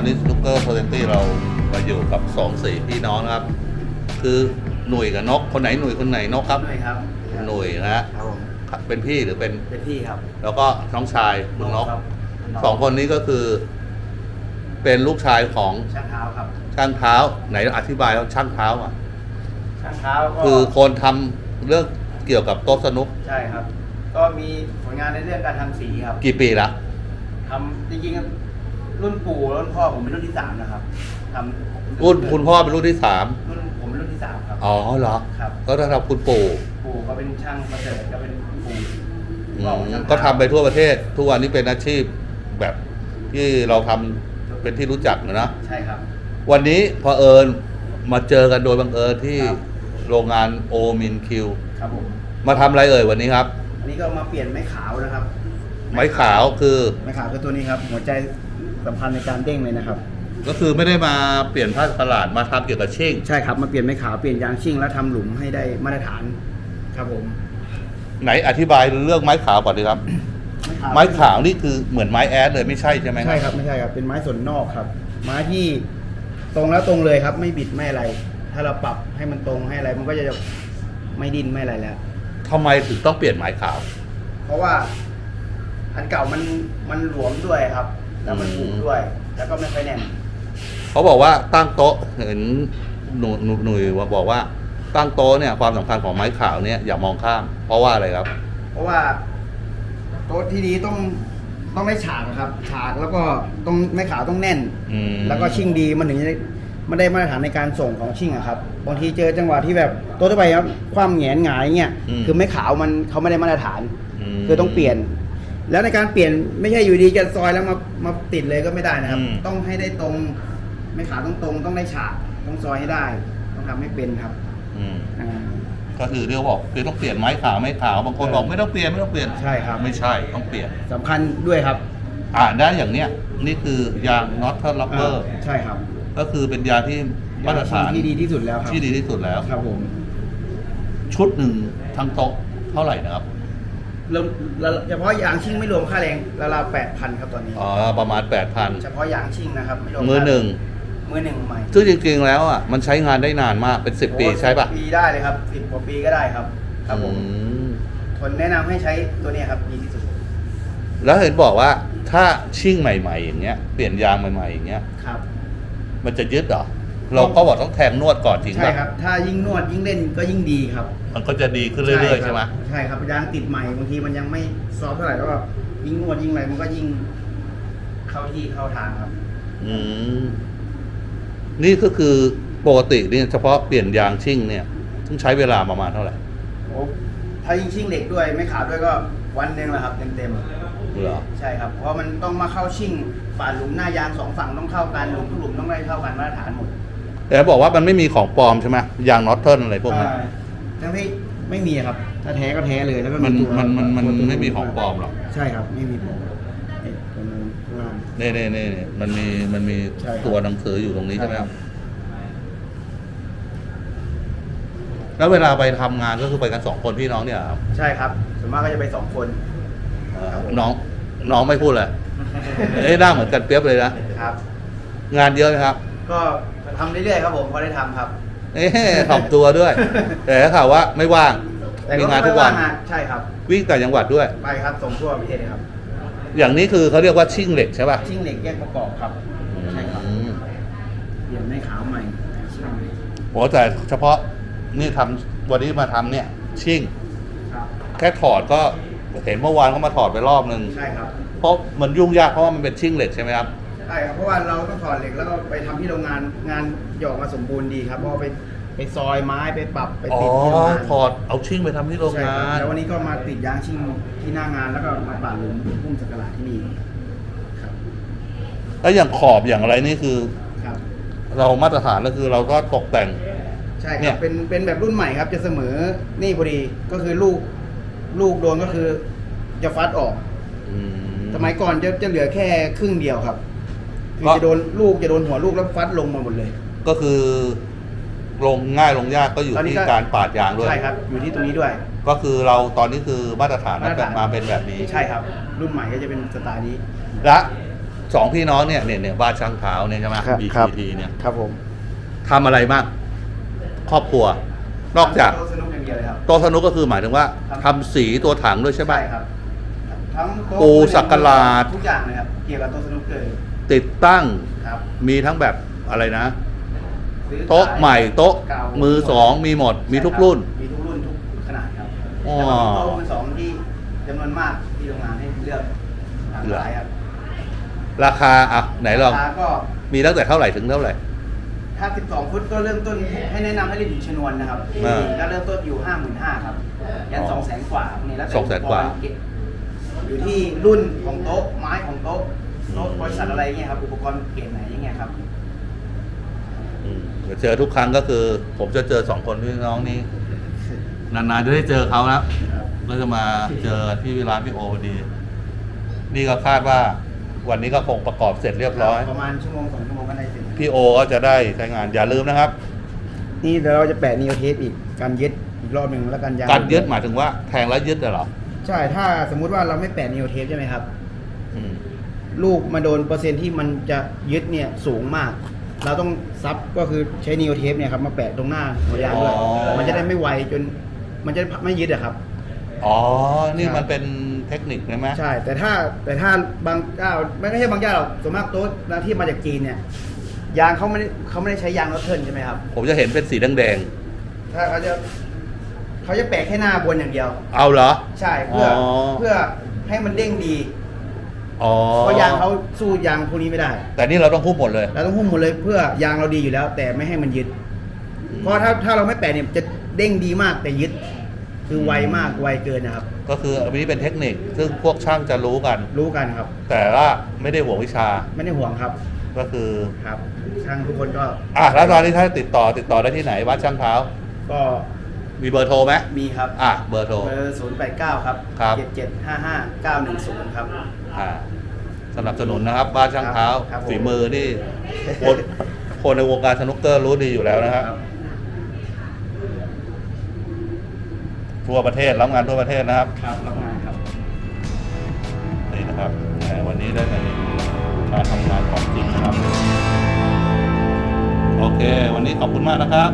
วันนี้สนุกเกอร์โพเซนตี้เรามาอยู่กับสองสี่พี่น้องนะครับ คือหนุ่ยกับนกคนไหนหนุ่ยคนไหนนกครับหน่อยครับหนุ่ยนะฮะครับผมเป็นพี่หรือเป็นเป็นพี่ครับแล้วก็น้องชายคุณนกครับสองคนนี้ก็คือ เป็นลูกชายของช่างเท้าครับ ช่างเท้าไหนอธิบายว่าช่างเท้าอะ ช่างเท้าก็คือคนทำเรื่องเกี่ยวกับโต๊ะสนุกใช่ครับ ก็มีผลงานในเรื่องการทำสีครับกี่ปีละทำจริงๆ รุ่นปู่รุ่นพ่อผมเป็นรุ่นที่สามนะครับทำรุ่นคุณพ่อเป็นรุ่นที่สามรุ่นผมเป็นรุ่นที่สามครับ อ๋อเหรอครับก็ถ้าทำคุณปู่ปู่ก็เป็นช่างประเสริฐก็เป็นปู่อืพ่อมเป็นช่างก็ทำไปทั่วประเทศ ทุกวันนี้เป็นอาชีพแบบที่เราทำเป็นที่รู้จักนะใช่ครับ วันนี้พอเผอิญมาเจอกันโดยบังเอิญที่ครับโรงงานโอมินคิวครับผมมาทำอะไรเอ่ยวันนี้ครับ อันนี้ก็มาเปลี่ยนไม้ขาวนะครับ ไม้ขาวคือไม้ขาวคือตัวนี้ครับ หัวใจ สำคัญในการเด้งเลยนะครับ ก็คือไม่ได้มาเปลี่ยนผ้าตลาดมาทำเกี่ยวกับชิ่งใช่ครับมาเปลี่ยนไม้ขาวเปลี่ยนยางชิ่งแล้วทำหลุมให้ได้มาตรฐานครับผมไหนอธิบายเรื่องไม้ขาวก่อนดีครับ ไม้ขาวนี่คือเหมือนไม้แอดเลยไม่ใช่ใช่ไหมใช่ครับไม่ใช่ครับเป็นไม้ส่วนนอกครับ ไม้ที่ตรงแล้วตรงเลยครับ ไม่บิดไม่อะไร ถ้าเราปรับให้มันตรงให้อะไร มันก็จะไม่ดิ้นไม่อะไรแล้ว ทำไมถึงต้องเปลี่ยนไม้ขาว เพราะว่าอันเก่ามันมันหลวมด้วยครับ แล้วมันบุกด้วย แล้วก็ไม่ค่อยแน่นเขาบอกว่าตั้งโต๊ะเห็นหนูหนูหนุ่ยบอกว่าตั้งโต๊ะเนี่ยความสำคัญของไม้ขาวเนี่ยอย่ามองข้าม เพราะว่าอะไรครับ เพราะว่าโต๊ะที่นี้ต้องต้องได้ฉากอะครับ ฉากแล้วก็ต้องไม้ขาวต้องแน่น อืม แล้วก็ชิ่งดีมันถึงจะได้มันได้มาตรฐานในการส่งของชิ่งอะครับบางทีเจอจังหวะที่แบบโต๊ะทั่วไปครับความแหงนหงายเงี้ยคือไม้ขาวมันเขาไม่ได้มาตรฐานมคือต้องเปลี่ยน แล้วในการเปลี่ยนไม่ใช่อยู่ดีจะซอยแล้วมามาติดเลยก็ไม่ได้นะครับ อืม ต้องให้ได้ตรงไม่ขาต้องตรงต้องได้ฉากต้องซอยให้ได้ ต้องทำให้เป็นครับอืมอ่า ก็คือเรียกว่าบอกคือต้องเปลี่ยนไม้ขาวไม้ขาวบางคนบอกไม่ต้องเปลี่ยนไม่ต้องเปลี่ยนใช่ครับ ไม่ใช่ต้องเปลี่ยน สำคัญด้วยครับอ่าได้อย่างเนี้ยนี่คือยางน็อตเทอร์ลับเบอร์ใช่ครับก็คือเป็นยางที่มาตรฐานที่ดีที่สุดแล้วครับที่ดีที่สุดแล้ว ครับผมชุดหนึ่งทั้งโต๊ะเท่าไหร่นะครับ เริ่มแล้วเฉพาะยางชิ่งไม่รวมค่าแรงราวๆแปดพันครับตอนนี้ อ๋อประมาณเฉพาะยางชิ่งนะครับไม่รวม8,000มือหนึ่งมือหนึ่งใหม่ซึ่งจริงๆแล้วอะมันใช้งานได้นานมากเป็น 10 ปีใช่ปะปีได้เลยครับสิบกว่าปีก็ได้ครับ ครับผมอืมทนแนะนำให้ใช้ตัวเนี้ยครับดีที่สุดแล้วเห็นบอกว่าถ้าชิ่งใหม่ ๆ อย่างเงี้ยเปลี่ยนยางใหม่ๆอย่างเงี้ย ครับ มันจะยึดเหรอ เราก็บอกต้องแทงนวดก่อนจริงใช่ปะครับ ถ้ายิ่งนวดยิ่งเล่นก็ยิ่งดีครับมันก็จะดีขึ้นเรื่อยๆคบใช่ไหมใช่ครับยางติดใหม่บางทีมันยังไม่ซอฟต์เท่าไหร่แล้วก็ยิ่งนวดยิ่งอะไรมันก็ยิ่งเข้าที่เข้าทางครับ อืมนี่ก็คือปกติเนี่ยเฉพาะเปลี่ยนยางชิ่งเนี่ยต้องใช้เวลาประมาณเท่าไหร่โอ้ถ้ายิ่งชิ่งเหล็กด้วยไม่ขาวด้วยก็วันหนึ่งแหละครับเต็มเหรอๆใช่ครับ เพราะมันต้องมาเข้าชิ่งฝ่าหลุมหน้ายางสองฝั่งต้องเข้ากันหลุมทุกหลุมต้องได้เท่ากันมาตรฐานหมด แต่บอกว่ามันไม่มีของปลอมใช่ไหมยางน็อตเทิร์นอะไรพวกนั้นอ่าแต่ไม่ไม่มีครับ ถ้าแท้ก็แท้เลยแล้วก็มันตัวมันมันมันตัวไม่มีของปลอมหรอกใช่ครับ ไม่มีผมไอ้ตัวนู้นข้างล่างเน่เน่เน่เน่มันมีมันมีใช่ครับตัวหนังสืออยู่ตรงนี้ใช่ไหมใช่คครัรับบแล้วเวลาไปทำงานก็คือไปกันสองคนพี่น้องเนี่ยครับ ใช่ครับส่วนมากก็จะไปสองคนเอ่อครับผมน้องน้องไม่พูดเลยเอ้ยหน้าเหมือนกันเปียบเลยนะครับ งานเยอะไหมครับ ก็ทำเรื่อยๆครับผมพอได้ทำครับ เอ๊ะถ่อมตัวด้วย แต่ได้ข่าวว่าไม่ว่างแต่มีก็งานไม่ทุกวันว่างใช่ครับ วิ่งต่างจังหวัดด้วย ไปครับส่งทั่วประเทศเลยครับอย่างนี้คือเขาเรียกว่าชิ่งเหล็กใช่ป่ะชิ่งเหล็กแยกประกอบครับ ใช่ครับอืมเปลี่ยนไม่ขาวใหม่ชิ่งใหม่โอ้แต่เฉพาะนี่ทำวันนี้มาทำเนี่ย ชิ่ง ครับ แค่ถอดก็เห็นเมื่อวานเขามาถอดไปรอบนึง ใช่ครับ เพราะมันยุ่งยากเพราะว่ามันเป็นชิ่งเหล็กใช่ไหมครับใช่ครับเพราะว่าเราต้องถอดเหล็กแล้วก็ไปทำที่โรงงานงานหยอกมาสมบูรณ์ดีครับเพราะว่าไปไปซอยไม้ไปปรับไปอ๋อติดที่โรงงานถอดเอาชิ่งไปทำที่โรงใช่งาครับน แล้ววันนี้ก็มาติดยางชิ่งที่หน้างานแล้วก็มาปาดหลุมพุ่มสักการะที่นี่ครับแล้วอย่างขอบอย่างอะไรนี่คือ ครับ เรามาตรฐานก็คือเราก็ตกแต่ง ใช่คเนี่รับยเป็นเป็นแบบรุ่นใหม่ครับ จะเสมอนี่พอดีก็คือลูกลูกโดนก็คือจะฟัดออก อืมสมัยก่อนจะจะเหลือแค่ครึ่งเดียวครับ คือก็ จะโดนลูกจะโดนหัวลูกแล้วฟัดลงมาหมดเลย ก็คือ ลงง่ายลงยากก็อยู่ตอนนี้ที่ก็ การปาดยางด้วย ใช่ครับ อยู่ที่ตรงนี้ด้วย ก็คือเราตอนนี้คือมาตรฐานมาตรฐาน มาเป็นแบบนี้ ใช่ครับ รุ่นใหม่ก็จะเป็นสไตล์นี้ และสองพี่น้องเนี่ยเนี่ยเนี่ยบ้านช่างเท้าเนี่ยใช่ไหม ครับครับ BTT เนี่ยครับผม ทำอะไรบ้างครอบครัว นอกจากโต๊ะสนุกอย่างเดียวเลยครับ โต๊ะสนุกก็คือหมายถึงว่าครับทำสีตัวถังด้วยใช่ไหมใช่ครับ ทั้งโต๊ะปูสักการะทุกอย่างเลยครับ เกี่ยวกับโต๊ะสนุกเกอร์ ติดตั้งครับมีทั้งแบบอะไรนะ ซื้อขายโต๊ะใหม่โต๊ะเก่ามือสองมีหมด มีทุกรุ่นมีทุกรุ่นทุกขนาดครับอ๋อแต่ว่ามีโต๊ะมือสองที่จำนวนมากที่โรงงานให้เลือกหลากหลายครับราคาอะไหนลอง ราคาก็ มีตั้งแต่เท่าไหร่ถึงเท่าไหร่ ถ้า 12 ฟุตก็เริ่มต้นให้แนะนำให้เล่นอยู่ชนวนนะครับอ่าก็เริ่มต้นอยู่ 55,000ครับ ยัน อ๋อ2 0 0 0 0 0 กว่าพวกนี้แล้วแต่สองแสนกว่าอุปรณ์เก็บอยู่ที่รุ่นของโต๊ะไม้ของโต๊ะ โต๊ะบริษัทอะไรเงี้ยครับ อุปกรณ์เกรดไหนอย่างเงี้ยครับ อืมเดี๋ยวเจอทุกครั้งก็คือ ผมจะเจอสองคนพี่น้องนี้ นานๆจะได้เจอเขานะก็จะมาเจอที่ร้านพี่โอพอดี นี่ก็คาดว่า วันนี้ก็คงประกอบเสร็จเรียบร้อย ประมาณชั่วโมงสองชั่วโมงก็ได้เสร็จพี่โอก็จะได้ใช้งานอย่าลืมนะครับ นี่เดี๋ยวเราจะแปะนีโอเทปอีกการยึดอีกรอบหนึ่งแล้วกันยางการยึดหมายถึงว่าแทงแล้วยึดเหรอ ใช่ถ้าสมมุติว่าเราไม่แปะนีโอเทปใช่ไหมครับอืม ลูกมาโดนเปอร์เซ็นต์ที่มันจะยึดเนี่ยสูงมาก เราต้องซับก็คือใช้นีโอเทปเนี่ยครับมาแปะตรงหน้าหัวยางด้วยมันจะได้ไม่ไวจนมันจะไม่ยึดอะครับ อ๋อ นี่ใช่มันเป็นเทคนิคใช่ไหมใช่ แต่ถ้าแต่ถ้าบางเจ้าไม่ใช่บางเจ้าหรอกส่วนมากโต๊ะนะที่มาจากจีนเนี่ยยางเขาไม่ได้เขาไม่ได้ใช้ยางรถเทิร์นใช่ไหมครับ ผมจะเห็นเป็นสีแดงถ้าเขาจะเขาจะแปะแค่หน้าบนอย่างเดียว ๆเอาเหรอ ใช่เพื่อออ เพื่อให้มันเด้งดี อ๋อเพราะยางเขาสู้ยางพวกนี้ไม่ได้ แต่นี่เราต้องหุ้มหมดเลย เราต้องหุ้มหมดเลยเพื่อยางเราดีอยู่แล้ว แต่ไม่ให้มันยึด เพราะถ้าถ้าเราไม่แปะเนี่ยจะเด้งดีมากแต่ยึด คือไวมากไวเกินนะครับ ก็คืออันนี้เป็นเทคนิคซึ่งพวกช่างจะรู้กัน รู้กันครับ แต่ว่าไม่ได้ห่วงวิชาไม่ได้ห่วงครับก็คือครับช่างทุกคนก็อะแล้วตอนนี้ถ้าติดต่อติดต่อได้ที่ไหนวัดช่างเท้าก็มีเบอร์โทรไหมมีครับอะเบอร์โทรเบอร์ศูนย์แปดเก้าครับครับเจ็ดเจ็ดห้าห้าเก้าหนึ่งศูนย์ครับอ่าสนับสนุนนะครับ บ้านช่างเท้าครับผม ฝีมือนี่คนคนในวงการสนุกเกอร์รู้ดีอยู่แล้วนะครับทั่วประเทศรับงานทั่วประเทศนะครับ ครับรับงานครับ นี่นะครับแหมวันนี้ได้ในการทำงานของจริงนะครับ โอเค วันนี้ขอบคุณมากนะครับ